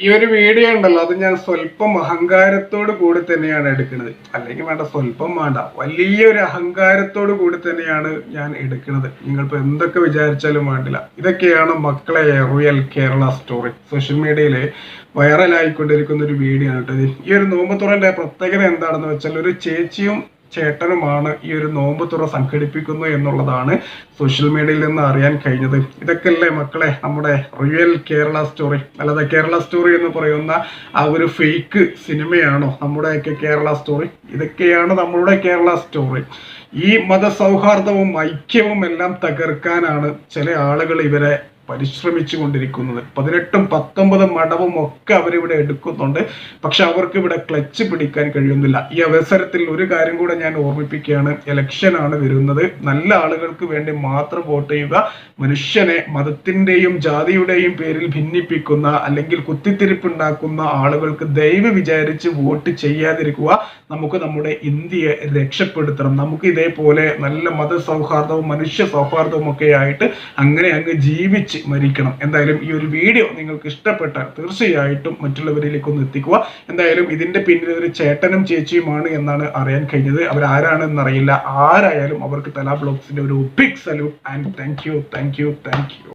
ഈ ഒരു വീഡിയോ ഉണ്ടല്ലോ അത് ഞാൻ സ്വല്പം അഹങ്കാരത്തോട് കൂടി തന്നെയാണ് എടുക്കുന്നത്. അല്ലെങ്കിൽ വേണ്ട സ്വല്പം വേണ്ട. വലിയൊരു അഹങ്കാരത്തോട് കൂടി തന്നെയാണ് ഞാൻ എടുക്കുന്നത്. നിങ്ങളിപ്പോ എന്തൊക്കെ വിചാരിച്ചാലും വേണ്ടില്ല. ഇതൊക്കെയാണ് മക്കളെ റിയൽ കേരള സ്റ്റോറി സോഷ്യൽ മീഡിയയിൽ വൈറലായിക്കൊണ്ടിരിക്കുന്ന ഒരു വീഡിയോ ആണ് കേട്ടോ ഈ ഒരു നോമ്പത്തുറന്റെ പ്രത്യേകത എന്താണെന്ന് വെച്ചാൽ ഒരു ചേച്ചിയും ചേട്ടനുമാണ് ഈ ഒരു നോമ്പ് തുറ സംഘടിപ്പിക്കുന്നു എന്നുള്ളതാണ് സോഷ്യൽ മീഡിയയിൽ നിന്ന് അറിയാൻ കഴിഞ്ഞത്. ഇതൊക്കെയല്ലേ മക്കളെ നമ്മുടെ റിയൽ കേരള സ്റ്റോറി അല്ലാതെ കേരള സ്റ്റോറി എന്ന് പറയുന്ന ആ ഒരു ഫേക്ക് സിനിമയാണോ നമ്മുടെയൊക്കെ കേരള സ്റ്റോറി ഇതൊക്കെയാണ് നമ്മളുടെ കേരള സ്റ്റോറി ഈ മതസൗഹാർദ്ദവും ഐക്യവും എല്ലാം തകർക്കാനാണ് ചില ആളുകൾ ഇവരെ പരിശ്രമിച്ചു കൊണ്ടിരിക്കുന്നത് പതിനെട്ടും പത്തൊമ്പതും മടവും ഒക്കെ അവരിവിടെ എടുക്കുന്നുണ്ട്. പക്ഷെ അവർക്ക് ഇവിടെ ക്ലച്ച് പിടിക്കാൻ കഴിയുന്നില്ല. ഈ അവസരത്തിൽ ഒരു കാര്യം കൂടെ ഞാൻ ഓർമ്മിപ്പിക്കുകയാണ്. ഇലക്ഷൻ ആണ് വരുന്നത്. നല്ല ആളുകൾക്ക് വേണ്ടി മാത്രം വോട്ട് ചെയ്യുക. മനുഷ്യനെ മതത്തിന്റെയും ജാതിയുടെയും പേരിൽ ഭിന്നിപ്പിക്കുന്ന അല്ലെങ്കിൽ കുത്തിത്തിരിപ്പുണ്ടാക്കുന്ന ആളുകൾക്ക് ദയവ് വിചാരിച്ച് വോട്ട് ചെയ്യാതിരിക്കുക നമുക്ക് നമ്മുടെ ഇന്ത്യയെ രക്ഷപ്പെടുത്തണം. നമുക്ക് ഇതേപോലെ നല്ല മതസൗഹാർദ്ദവും മനുഷ്യ സൗഹാർദ്ദവും ഒക്കെ ആയിട്ട് അങ്ങനെ അങ്ങ് ജീവിച്ച് മരിക്കണം. എന്തായാലും ഈ ഒരു വീഡിയോ നിങ്ങൾക്ക് ഇഷ്ടപ്പെട്ടാൽ തീർച്ചയായിട്ടും മറ്റുള്ളവരിലേക്ക് ഒന്ന് എത്തിക്കുക. എന്തായാലും ഇതിന്റെ പിന്നിൽ ഒരു ചേട്ടനും ചേച്ചിയുമാണ് എന്നാണ് അറിയാൻ കഴിഞ്ഞത്. അവരാരാണെന്ന് അറിയില്ല ആരായാലും അവർക്ക് തലാ ബ്ലോഗ്സിന്റെ ഒരു big salute and thank you thank you thank you